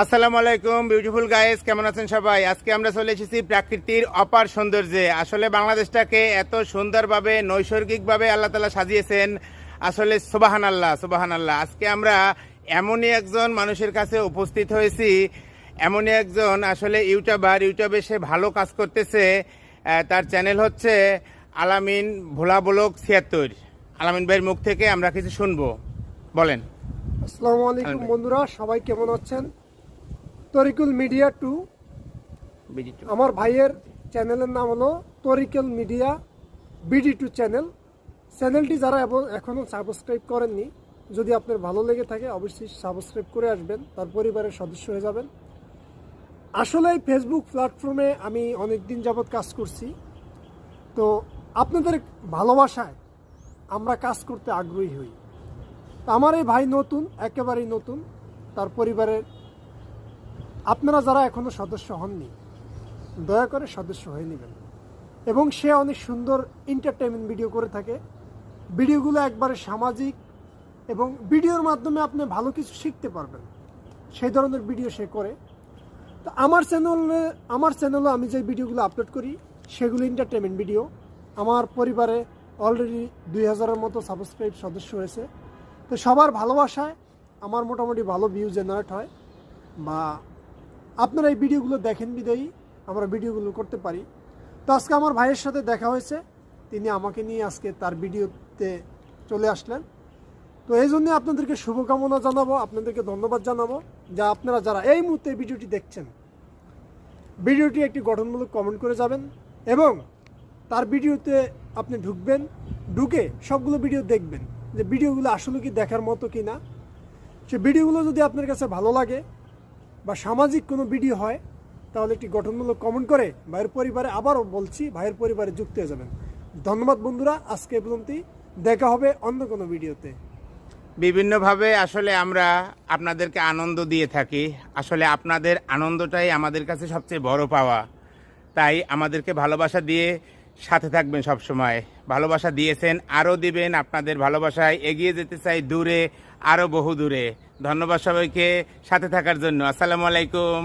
আসসালামু আলাইকুম beautiful guys কেমন আছেন সবাই? আজকে আমরা চলে এসেছি প্রাকৃতির অপার সৌন্দর্যে। আসলে বাংলাদেশটাকে এত সুন্দরভাবে নৈসর্গিকভাবে আল্লাহ তালা সাজিয়েছেন। আসলে সুবাহান আল্লাহ সুবাহান আল্লাহ আজকে আমরা এমনই একজন মানুষের কাছে উপস্থিত হয়েছি। এমনই একজন আসলে ইউটিউবার ইউটিউবে সে ভালো কাজ করতেছে। তার চ্যানেল হচ্ছে আলামিন ভোলা ব্লক ছিয়াত্তর। আলামিন ভাইয়ের মুখ থেকে আমরা কিছু শুনব। বলেন। আসসালামু আলাইকুম বন্ধুরা সবাই কেমন আছেন? Tarikul media two. আমার ভাইয়ের চ্যানেলের নাম হলো Tarikul media BD two channel. চ্যানেলটি যারা এব- এখনও সাবস্ক্রাইব করেননি যদি আপনার ভালো লেগে থাকে অবশ্যই সাবস্ক্রাইব করে আসবেন তার পরিবারের সদস্য হয়ে যাবেন। আসলে এই ফেসবুক প্ল্যাটফর্মে আমি অনেক দিন যাবৎ কাজ করছি। তো আপনাদের ভালোবাসায় আমরা কাজ করতে আগ্রহী হই। তা আমার এই ভাই নতুন একেবারেই নতুন তার পরিবারের আপনারা যারা এখনও সদস্য হননি, দয়া করে সদস্য হয়ে নেবেন। এবং সে অনেক সুন্দর এন্টারটেনমেন্ট ভিডিও করে থাকে। ভিডিওগুলো একবারে সামাজিক এবং ভিডিওর মাধ্যমে আপনি ভালো কিছু শিখতে পারবেন। সেই ধরনের ভিডিও সে করে। তো আমার চ্যানেলে আমার চ্যানেলে আমি যে ভিডিওগুলো আপলোড করি, সেগুলো এন্টারটেনমেন্ট ভিডিও আমার পরিবারে অলরেডি দুই হাজারের মতো সাবস্ক্রাইব সদস্য হয়েছে। তো সবার ভালোবাসায় আমার মোটামুটি ভালো ভিউ জেনারেট হয় বা আপনারা এই ভিডিওগুলো দেখেন বিদায়ী, আমরা ভিডিওগুলো করতে পারি। তো আজকে আমার ভাইয়ের সাথে দেখা হয়েছে, তিনি আমাকে নিয়ে আজকে তার ভিডিওতে চলে আসলেন। তো এই জন্য আপনাদেরকে শুভকামনা জানাব, আপনাদেরকে ধন্যবাদ জানাব। যা আপনারা যারা এই মুহূর্তে ভিডিওটি দেখছেন, ভিডিওটি একটি গঠনমূলক কমেন্ট করে যাবেন এবং তার ভিডিওতে আপনি ঢুকবেন, ঢুকে সবগুলো ভিডিও দেখবেন যে ভিডিওগুলো আসলে কি দেখার মতো কি না সে ভিডিওগুলো যদি আপনার কাছে ভালো লাগে বা সামাজিক কোনো ভিডিও হয়, তাহলে একটি গঠনমূলক কমেন্ট করে ভাইয়ের পরিবারে আবারও বলছি, ভাইয়ের পরিবারে যুক্ত হয়ে যাবেন। ধন্যবাদ বন্ধুরা, আজকে পর্যন্তই। দেখা হবে অন্য কোনো ভিডিওতে। বিভিন্নভাবে আসলে আমরা আপনাদেরকে আনন্দ দিয়ে থাকি। আসলে আপনাদের আনন্দটাই আমাদের কাছে সবচেয়ে বড় পাওয়া। তাই আমাদেরকে ভালোবাসা দিয়ে সাথে থাকবেন সব সময় ভালোবাসা দিয়েছেন, আরও দিবেন আপনাদের ভালোবাসায়। এগিয়ে যেতে চাই দূরে, আরও বহু দূরে ধন্যবাদ সবাইকে সাথে থাকার জন্য। আসসালামু আলাইকুম।